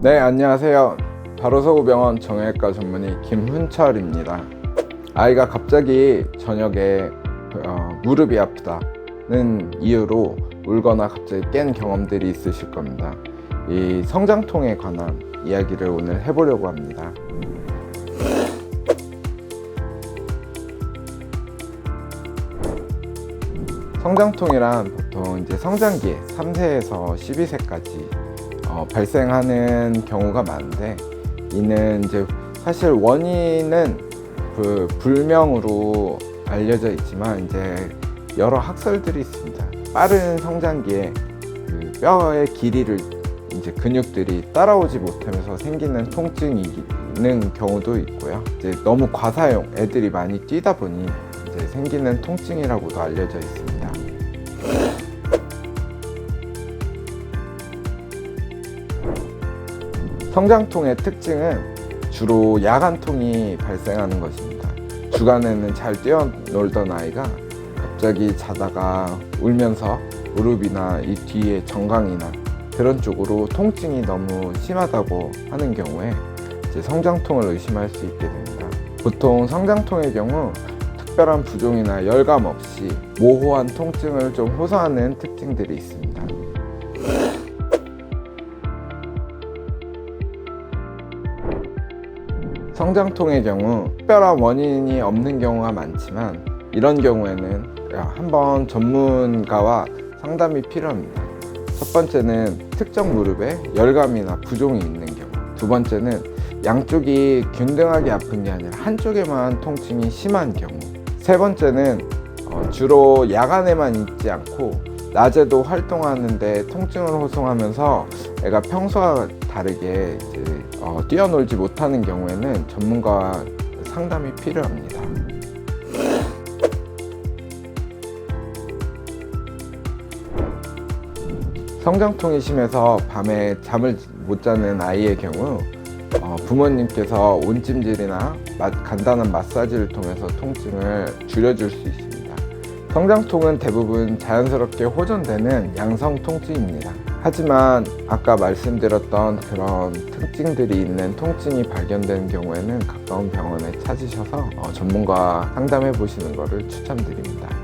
네, 안녕하세요. 바로서구병원 정형외과 전문의 김훈철입니다. 아이가 갑자기 저녁에 어, 무릎이 아프다는 이유로 울거나 갑자기 깬 경험들이 있으실 겁니다. 이 성장통에 관한 이야기를 오늘 해보려고 합니다. 성장통이란 보통 이제 성장기 3세에서 12세까지 어, 발생하는 경우가 많은데 이는 이제 사실 원인은 그 불명으로 알려져 있지만 이제 여러 학설들이 있습니다. 빠른 성장기에 그 뼈의 길이를 이제 근육들이 따라오지 못하면서 생기는 통증이 있는 경우도 있고요. 이제 너무 과사용 애들이 많이 뛰다 보니 이제 생기는 통증이라고도 알려져 있습니다. 성장통의 특징은 주로 야간통이 발생하는 것입니다. 주간에는 잘 뛰어놀던 아이가 갑자기 자다가 울면서 무릎이나 이 뒤에 정강이나 그런 쪽으로 통증이 너무 심하다고 하는 경우에 성장통을 의심할 수 있게 됩니다. 보통 성장통의 경우 특별한 부종이나 열감 없이 모호한 통증을 좀 호소하는 특징들이 있습니다. 성장통의 경우 특별한 원인이 없는 경우가 많지만 이런 경우에는 한번 전문가와 상담이 필요합니다. 첫 번째는 특정 무릎에 열감이나 부종이 있는 경우. 두 번째는 양쪽이 균등하게 아픈 게 아니라 한쪽에만 통증이 심한 경우. 세 번째는 어, 주로 야간에만 있지 않고 낮에도 활동하는데 통증을 호소하면서 애가 평소와 다르게 어, 뛰어놀지 못하는 경우에는 전문가와 상담이 필요합니다. 성장통이 심해서 밤에 잠을 못 자는 아이의 경우 어, 부모님께서 온찜질이나 마- 간단한 마사지를 통해서 통증을 줄여줄 수 있습니다. 성장통은 대부분 자연스럽게 호전되는 양성 통증입니다. 하지만 아까 말씀드렸던 그런 특징들이 있는 통증이 발견되는 경우에는 가까운 병원에 찾으셔서 어, 전문가와 상담해 보시는 것을 추천드립니다.